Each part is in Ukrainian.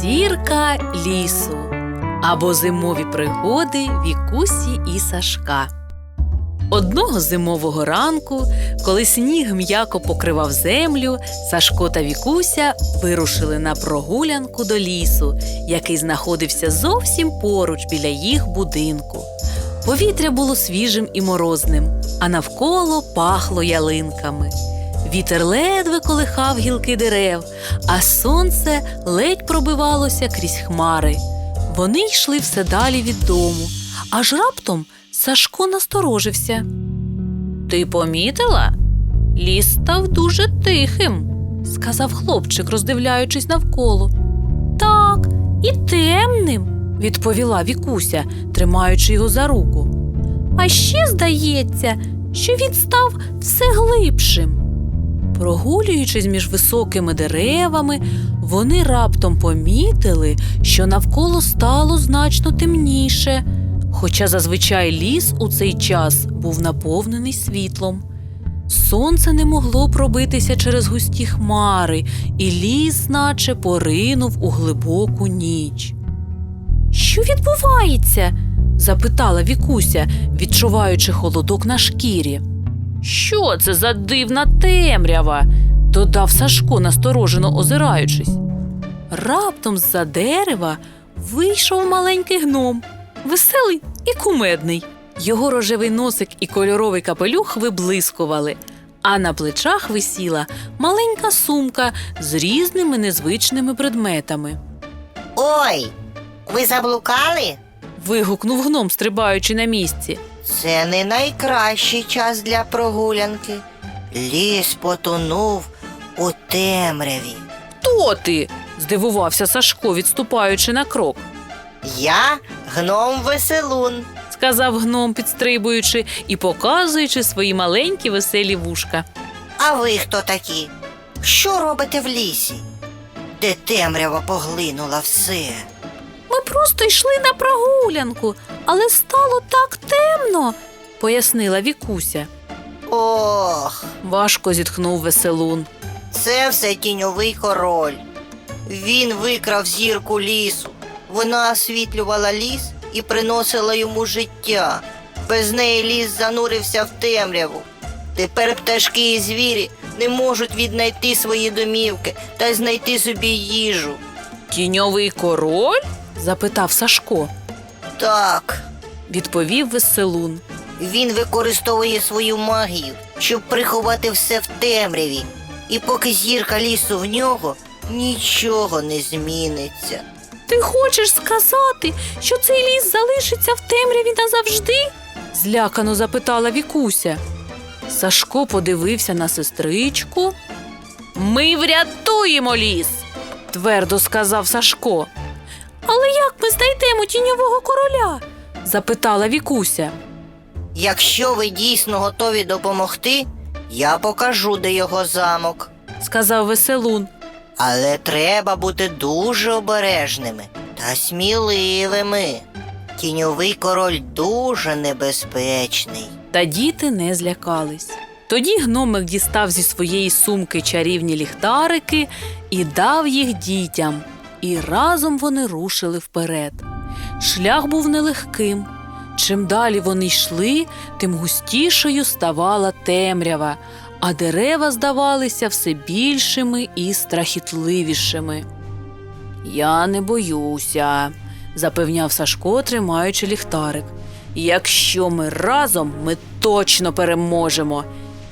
Зірка лісу або зимові пригоди Вікусі і Сашка. Одного зимового ранку, коли сніг м'яко покривав землю, Сашко та Вікуся вирушили на прогулянку до лісу, який знаходився зовсім поруч біля їх будинку. Повітря було свіжим і морозним, а навколо пахло ялинками. Вітер ледве колихав гілки дерев, а сонце ледь пробивалося крізь хмари. Вони йшли все далі від дому, аж раптом Сашко насторожився. Ти помітила? Ліс став дуже тихим, сказав хлопчик, роздивляючись навколо. Так, і темним, відповіла Вікуся, тримаючи його за руку. А ще здається, що він став все глибшим. Прогулюючись між високими деревами, вони раптом помітили, що навколо стало значно темніше, хоча зазвичай ліс у цей час був наповнений світлом. Сонце не могло пробитися через густі хмари, і ліс, наче поринув у глибоку ніч. Що відбувається? запитала Вікуся, відчуваючи холодок на шкірі. Що це за дивна темрява? додав Сашко, насторожено озираючись. Раптом з-за дерева вийшов маленький гном, веселий і кумедний. Його рожевий носик і кольоровий капелюх виблискували, а на плечах висіла маленька сумка з різними незвичними предметами. Ой, ви заблукали? Вигукнув гном, стрибаючи на місці. Це не найкращий час для прогулянки. Ліс потонув у темряві. Хто ти? здивувався Сашко, відступаючи на крок. Я гном веселун. сказав гном, підстрибуючи і показуючи свої маленькі веселі вушка. А ви хто такі? Що робите в лісі? Де темрява поглинула все? Ми просто йшли на прогулянку, але стало так темно, пояснила Вікуся. Ох, Важко зітхнув веселун. це все тіньовий король. Він викрав зірку лісу. Вона освітлювала ліс і приносила йому життя. Без неї ліс занурився в темряву. Тепер пташки і звірі не можуть віднайти свої домівки та знайти собі їжу. Тіньовий король? Запитав Сашко. Так, Відповів веселун. він використовує свою магію, щоб приховати все в темряві. І поки зірка лісу в нього, нічого не зміниться. Ти хочеш сказати, що цей ліс залишиться в темряві назавжди? злякано запитала Вікуся. Сашко подивився на сестричку. Ми врятуємо ліс, твердо сказав Сашко. Але як ми знайдемо тіньового короля? запитала Вікуся. Якщо ви дійсно готові допомогти, я покажу, де його замок. сказав веселун. Але треба бути дуже обережними та сміливими. Тіньовий король дуже небезпечний. Та діти не злякались. Тоді гномик дістав зі своєї сумки чарівні ліхтарики і дав їх дітям, і разом вони рушили вперед. Шлях був нелегким. Чим далі вони йшли, тим густішою ставала темрява, а дерева здавалися все більшими і страхітливішими. Я не боюся, запевняв Сашко, тримаючи ліхтарик. Якщо ми разом, ми точно переможемо.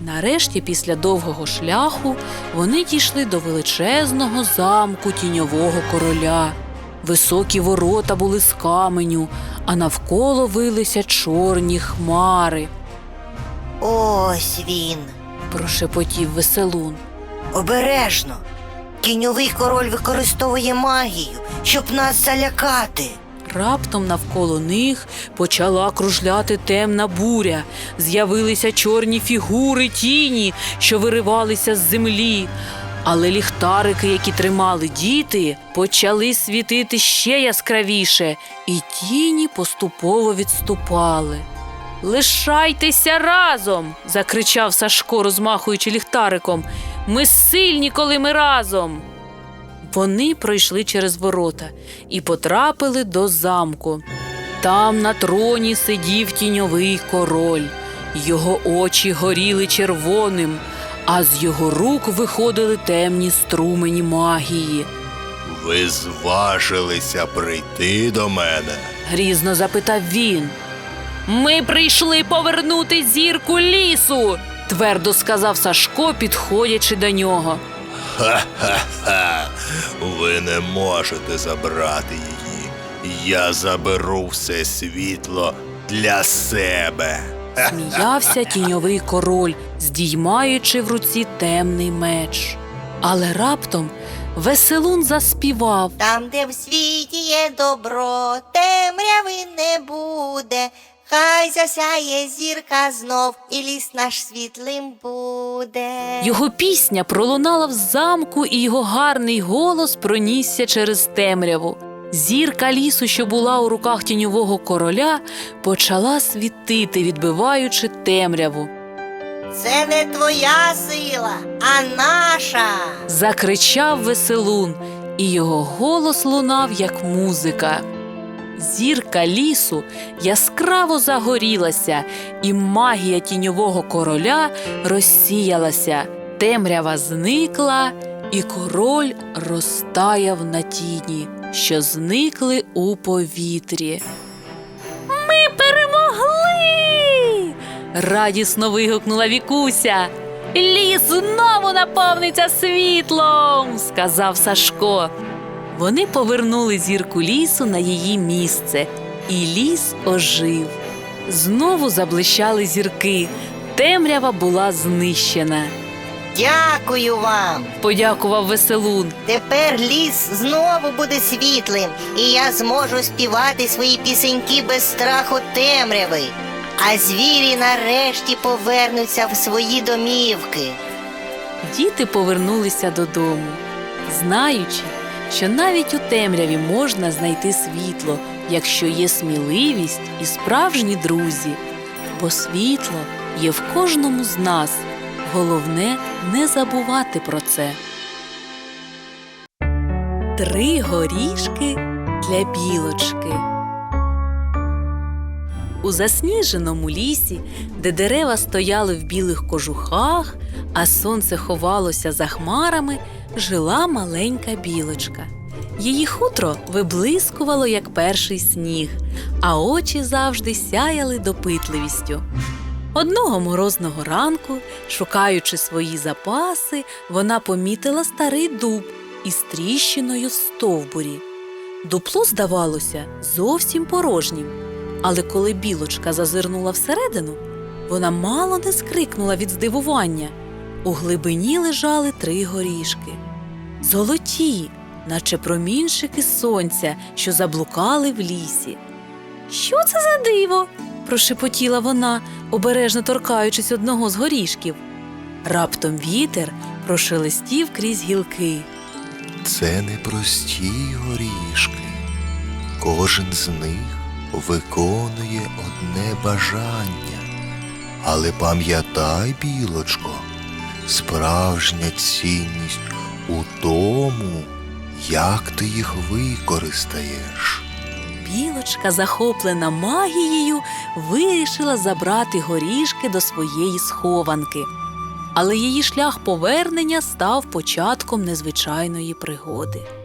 Нарешті, після довгого шляху, вони дійшли до величезного замку тіньового короля. Високі ворота були з каменю, а навколо вилися чорні хмари, Ось він. прошепотів веселун. Обережно. Тіньовий король використовує магію, щоб нас залякати. Раптом навколо них почала кружляти темна буря. З'явилися чорні фігури тіні, що виривалися з землі. Але ліхтарики, які тримали діти, почали світити ще яскравіше, і тіні поступово відступали. Лишайтеся разом. закричав Сашко, розмахуючи ліхтариком. Ми сильні, коли ми разом. Вони пройшли через ворота і потрапили до замку. Там на троні сидів тіньовий король. Його очі горіли червоним, а з його рук виходили темні струмені магії. Ви зважилися прийти до мене. Грізно запитав він. Ми прийшли повернути зірку лісу, твердо сказав Сашко, підходячи до нього. Ха-ха-ха. Ви не можете забрати її. Я заберу все світло для себе. Сміявся тіньовий король, здіймаючи в руці темний меч. Але раптом веселун заспівав. Там, де в світі є добро, темряви не буде. Хай засяє зірка знов, і ліс наш світлим буде. Його пісня пролунала в замку, і його гарний голос пронісся через темряву. Зірка лісу, що була у руках тіньового короля, почала світити, відбиваючи темряву. Це не твоя сила, а наша. Закричав веселун, і його голос лунав, як музика. Зірка лісу яскраво загорілася, і магія тіньового короля розсіялася. Темрява зникла, і король розтаяв на тіні, що зникли у повітрі. Ми перемогли. радісно вигукнула Вікуся. Ліс знову наповниться світлом, сказав Сашко. Вони повернули зірку лісу на її місце, і ліс ожив. Знову заблищали зірки. Темрява була знищена. Дякую вам. Подякував веселун. Тепер ліс знову буде світлим, і я зможу співати свої пісеньки без страху темряви. А звірі нарешті повернуться в свої домівки. Діти повернулися додому, знаючи, що навіть у темряві можна знайти світло, якщо є сміливість і справжні друзі. Бо світло є в кожному з нас. Головне не забувати про це. Три горішки для білочки. У засніженому лісі, де дерева стояли в білих кожухах, а сонце ховалося за хмарами, жила маленька білочка. Її хутро виблискувало, як перший сніг, а очі завжди сяяли допитливістю. Одного морозного ранку, шукаючи свої запаси, вона помітила старий дуб із тріщиною в стовбурі. Дупло здавалося зовсім порожнім, але коли білочка зазирнула всередину, вона мало не скрикнула від здивування. У глибині лежали три горішки. Золоті, наче промінчики сонця, що заблукали в лісі. Що це за диво? прошепотіла вона, обережно торкаючись одного з горішків. Раптом вітер прошелестів крізь гілки. Це не прості горішки. Кожен з них виконує одне бажання. Але пам'ятай, білочко, справжня цінність у тому, як ти їх використаєш. Білочка, захоплена магією, вирішила забрати горішки до своєї схованки. Але її шлях повернення став початком незвичайної пригоди.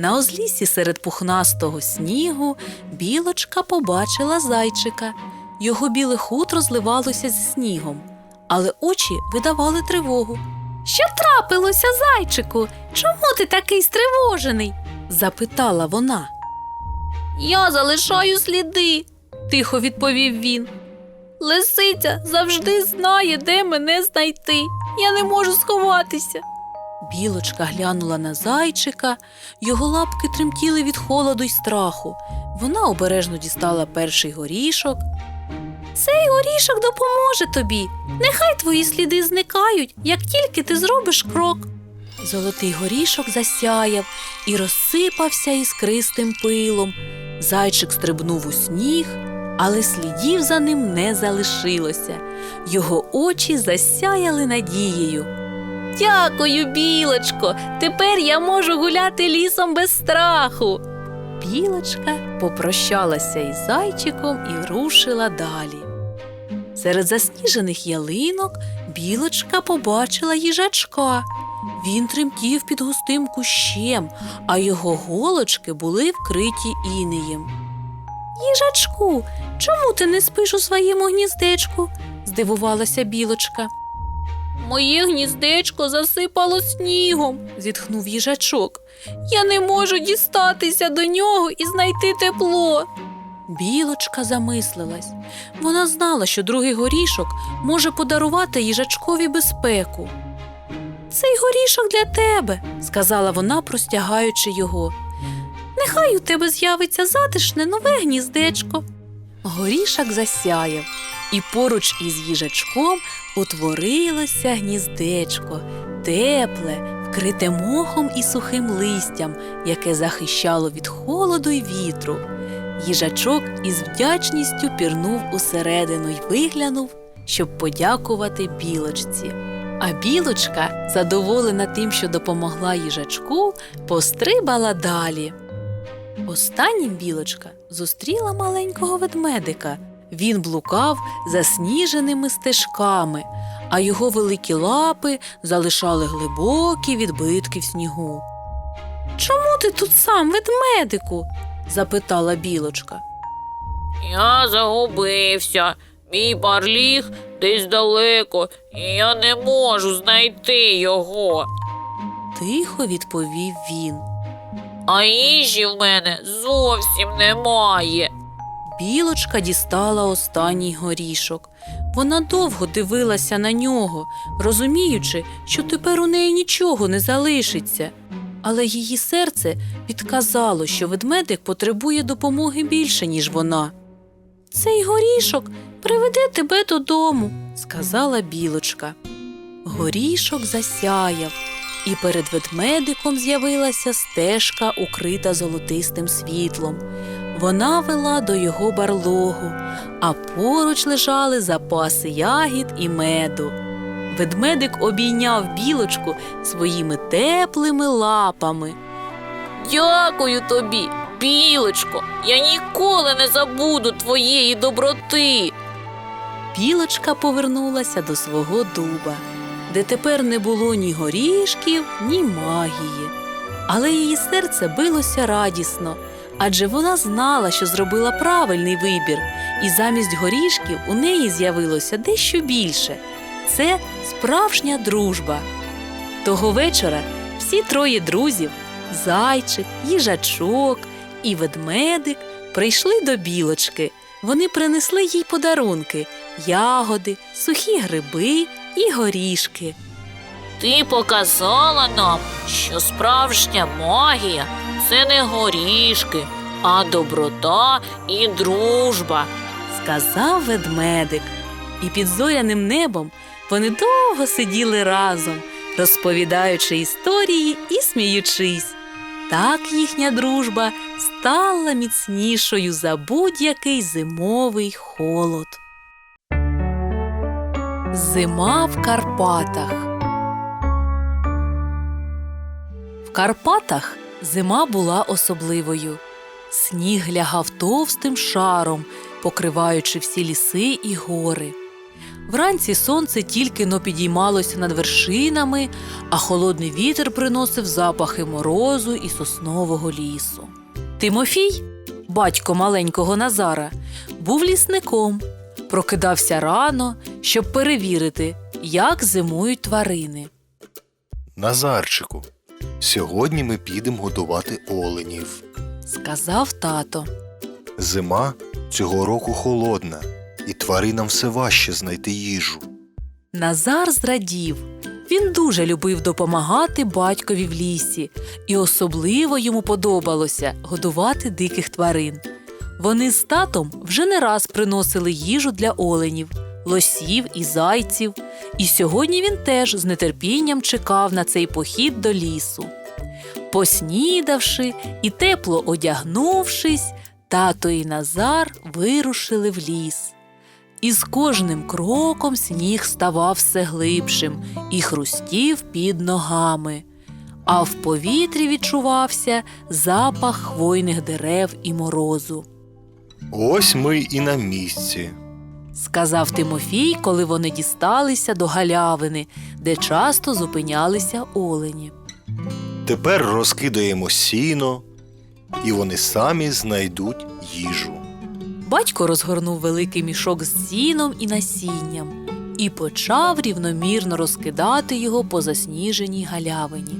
На озлісі серед пухнастого снігу білочка побачила зайчика. Його біле хутро зливалося зі снігом, але очі видавали тривогу. Що трапилося, зайчику? Чому ти такий стривожений? запитала вона. Я залишаю сліди, тихо відповів він. Лисиця завжди знає, де мене знайти. Я не можу сховатися. Білочка глянула на зайчика, його лапки тремтіли від холоду й страху. Вона обережно дістала перший горішок. Цей горішок допоможе тобі. Нехай твої сліди зникають, як тільки ти зробиш крок. Золотий горішок засяяв і розсипався іскристим пилом. Зайчик стрибнув у сніг, але слідів за ним не залишилося. Його очі засяяли надією. Дякую, білочко. Тепер я можу гуляти лісом без страху. Білочка попрощалася із зайчиком і рушила далі. Серед засніжених ялинок білочка побачила їжачка. Він тремтів під густим кущем, а його голочки були вкриті інеєм. Їжачку, чому ти не спиш у своєму гніздечку? здивувалася білочка. Моє гніздечко засипало снігом, зітхнув їжачок. Я не можу дістатися до нього і знайти тепло. Білочка замислилась. Вона знала, що другий горішок може подарувати їжачкові безпеку. Цей горішок для тебе, сказала вона, простягаючи його. Нехай у тебе з'явиться затишне нове гніздечко. Горішок засяяв, і поруч із їжачком утворилося гніздечко, тепле, вкрите мохом і сухим листям, яке захищало від холоду й вітру. Їжачок із вдячністю пірнув усередину й виглянув, щоб подякувати білочці. А білочка, задоволена тим, що допомогла їжачку, пострибала далі. Останнім білочка зустріла маленького ведмедика. Він блукав засніженими стежками, а його великі лапи залишали глибокі відбитки в снігу. Чому ти тут сам, ведмедику? запитала білочка. Я загубився. Мій барліг десь далеко, і я не можу знайти його. Тихо відповів він. А їжі в мене зовсім немає. Білочка дістала останній горішок. Вона довго дивилася на нього, розуміючи, що тепер у неї нічого не залишиться. Але її серце підказало, що ведмедик потребує допомоги більше, ніж вона. Цей горішок приведе тебе додому, сказала білочка. Горішок засяяв, і перед ведмедиком з'явилася стежка, укрита золотистим світлом. Вона вела до його барлогу, а поруч лежали запаси ягід і меду. Ведмедик обійняв білочку своїми теплими лапами. Дякую тобі, білочко. Я ніколи не забуду твоєї доброти. Білочка повернулася до свого дуба, де тепер не було ні горішків, ні магії. Але її серце билося радісно, адже вона знала, що зробила правильний вибір, і замість горішків у неї з'явилося дещо більше. Це справжня дружба. Того вечора всі троє друзів зайчик, їжачок і ведмедик прийшли до білочки. Вони принесли їй подарунки ягоди, сухі гриби і горішки. Ти показала нам, що справжня магія це не горішки, а доброта і дружба. сказав ведмедик. І під зоряним небом вони довго сиділи разом, розповідаючи історії і сміючись. Так їхня дружба стала міцнішою за будь-який зимовий холод. Зима в Карпатах. В Карпатах зима була особливою. Сніг лягав товстим шаром, покриваючи всі ліси і гори. Вранці сонце тільки но підіймалося над вершинами, а холодний вітер приносив запахи морозу і соснового лісу. Тимофій, батько маленького Назара, був лісником, прокидався рано, щоб перевірити, як зимують тварини. Назарчику, сьогодні ми підемо годувати оленів. Сказав тато. Зима цього року холодна, і тваринам все важче знайти їжу. Назар зрадів. Він дуже любив допомагати батькові в лісі, і особливо йому подобалося годувати диких тварин. Вони з татом вже не раз приносили їжу для оленів, лосів і зайців, і сьогодні він теж з нетерпінням чекав на цей похід до лісу. Поснідавши і тепло одягнувшись, тато і Назар вирушили в ліс. І з кожним кроком сніг ставав все глибшим і хрустів під ногами, а в повітрі відчувався запах хвойних дерев і морозу. Ось ми і на місці. Сказав Тимофій, коли вони дісталися до галявини, де часто зупинялися олені. Тепер розкидаємо сіно, і вони самі знайдуть їжу. Батько розгорнув великий мішок з сіном і насінням і почав рівномірно розкидати його по засніженій галявині.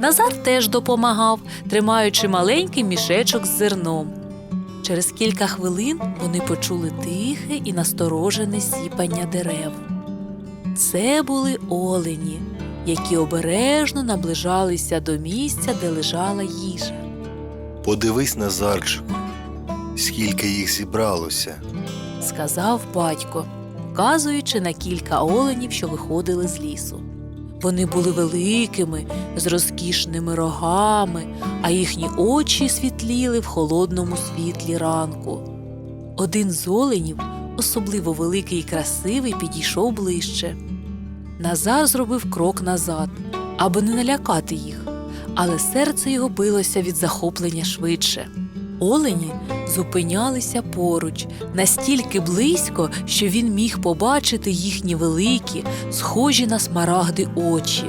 Назар теж допомагав, тримаючи маленький мішечок з зерном. Через кілька хвилин вони почули тихе і насторожене сіпання дерев. Це були олені, які обережно наближалися до місця, де лежала їжа. Подивись, на Назарчику, скільки їх зібралося. сказав батько, вказуючи на кілька оленів, що виходили з лісу. Вони були великими, з розкішними рогами, а їхні очі світліли в холодному світлі ранку. Один з оленів, особливо великий і красивий, підійшов ближче. Назар зробив крок назад, аби не налякати їх, але серце його билося від захоплення швидше. Олені зупинялися поруч, настільки близько, що він міг побачити їхні великі, схожі на смарагди очі.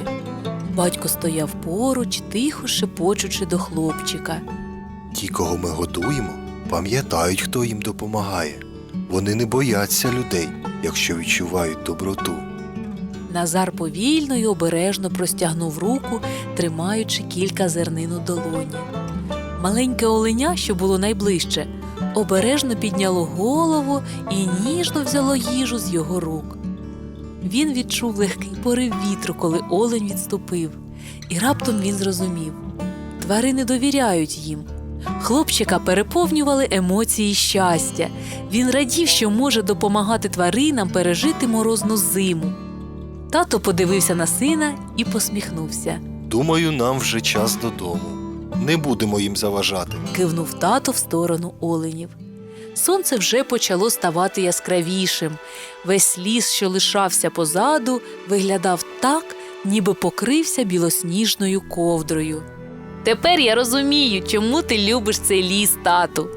Батько стояв поруч, тихо шепочучи до хлопчика. Ті, кого ми годуємо, пам'ятають, хто їм допомагає. Вони не бояться людей, якщо відчувають доброту. Назар повільно й обережно простягнув руку, тримаючи кілька зернин у долоні. Маленьке оленя, що було найближче, обережно підняло голову і ніжно взяло їжу з його рук. Він відчув легкий порив вітру, коли олень відступив, і раптом він зрозумів тварини довіряють їм. Хлопчика переповнювали емоції щастя. Він радів, що може допомагати тваринам пережити морозну зиму. Тато подивився на сина і посміхнувся. Думаю, нам вже час додому. Не будемо їм заважати. Кивнув тато в сторону оленів. Сонце вже почало ставати яскравішим. Весь ліс, що лишався позаду, виглядав так, ніби покрився білосніжною ковдрою. Тепер я розумію, чому ти любиш цей ліс, тату.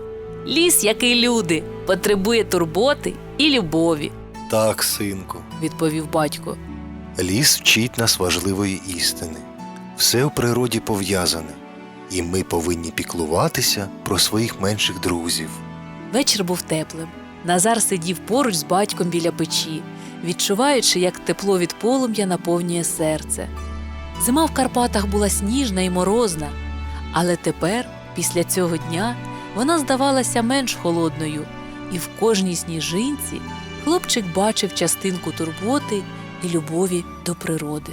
Ліс, як і люди, потребує турботи і любові, Так, синку. відповів батько. Ліс вчить нас важливої істини. Все в природі пов'язане, і ми повинні піклуватися про своїх менших друзів. Вечір був теплим. Назар сидів поруч з батьком біля печі, відчуваючи, як тепло від полум'я наповнює серце. Зима в Карпатах була сніжна і морозна, але тепер, після цього дня, вона здавалася менш холодною, і в кожній сніжинці хлопчик бачив частинку турботи і любові до природи.